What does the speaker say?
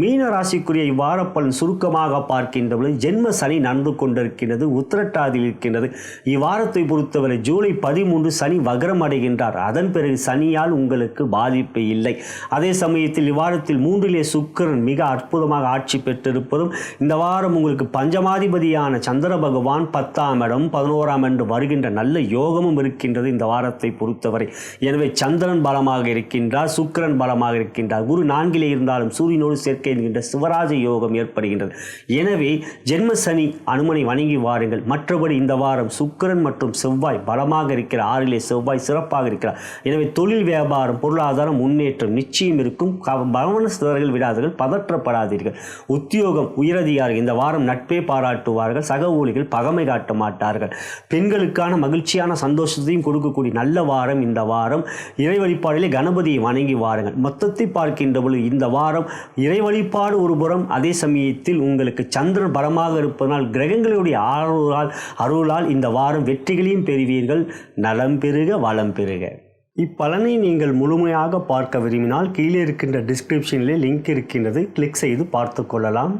மீன ராசிக்குரிய இவ்வார பலன் சுருக்கமாக பார்க்கின்ற பொழுது ஜென்ம சனி நடந்து கொண்டிருக்கின்றது உத்திரட்டாதியில் இருக்கின்றது. இவ்வாரத்தை பொறுத்தவரை ஜூலை பதிமூன்று சனி வகரம் அடைகின்றார். அதன் பிறகு சனியால் உங்களுக்கு பாதிப்பு இல்லை. அதே சமயத்தில் இவ்வாரத்தில் மூன்றிலே சுக்கிரன் மிக அற்புதமாக ஆட்சி பெற்றிருப்பதும் இந்த வாரம் உங்களுக்கு பஞ்சமாதிபதியான சந்திர பகவான் பத்தாம் இடம் பதினோராம் என்று வருகின்ற நல்ல யோகமும் இருக்கின்றது இந்த வாரத்தை பொறுத்தவரை. எனவே சந்திரன் பலமாக இருக்கின்றார் சுக்கிரன் பலமாக இருக்கின்றார். குரு நான்கிலே இருந்தாலும் சூரியனோடு சேர்க்கை சேர்க்கை என்கின்ற சிவராஜ யோகம் ஏற்படுகின்றது. எனவே ஜென்ம சனி அனுமனை வணங்கி வாருங்கள். மற்றபடி இந்த வாரம் சுக்கரன் மற்றும் செவ்வாய் பலமாக இருக்கிற ஆறிலே செவ்வாய் சிறப்பாக இருக்கிறார். எனவே தொழில் வியாபாரம் பொருளாதாரம் முன்னேற்றம் நிச்சயம் இருக்கும். க- பலமான விடாதீர்கள் பதற்றப்படாதீர்கள். உத்தியோகம் உயரதிகாரிகள் இந்த வாரம் நட்பே பாராட்டுவார்கள். சக ஊழிகள் பகமை காட்ட மாட்டார்கள். பெண்களுக்கான மகிழ்ச்சியான சந்தோஷத்தையும் கொடுக்கக்கூடிய நல்ல வாரம் இந்த வாரம். இறை வழிபாடிலே கணபதியை வணங்கி வாருங்கள். மொத்தத்தை பார்க்கின்ற பொழுது இந்த வாரம் இறை வழிபாடு ஒரு புறம் அதே சமயத்தில் உங்களுக்கு சந்திரன் பலமாக இருப்பதனால் கிரகங்களுடைய அருளால் அருளால் இந்த வாரம் வெற்றிகளையும் பெறுவீர்கள். நலம் பெறுக வளம் பெறுக இப்பலனை நீங்கள் முழுமையாக பார்க்க விரும்பினால் கீழே இருக்கின்ற டிஸ்கிரிப்ஷனிலே லிங்க் இருக்கின்றது. கிளிக் செய்து பார்த்து கொள்ளலாம்.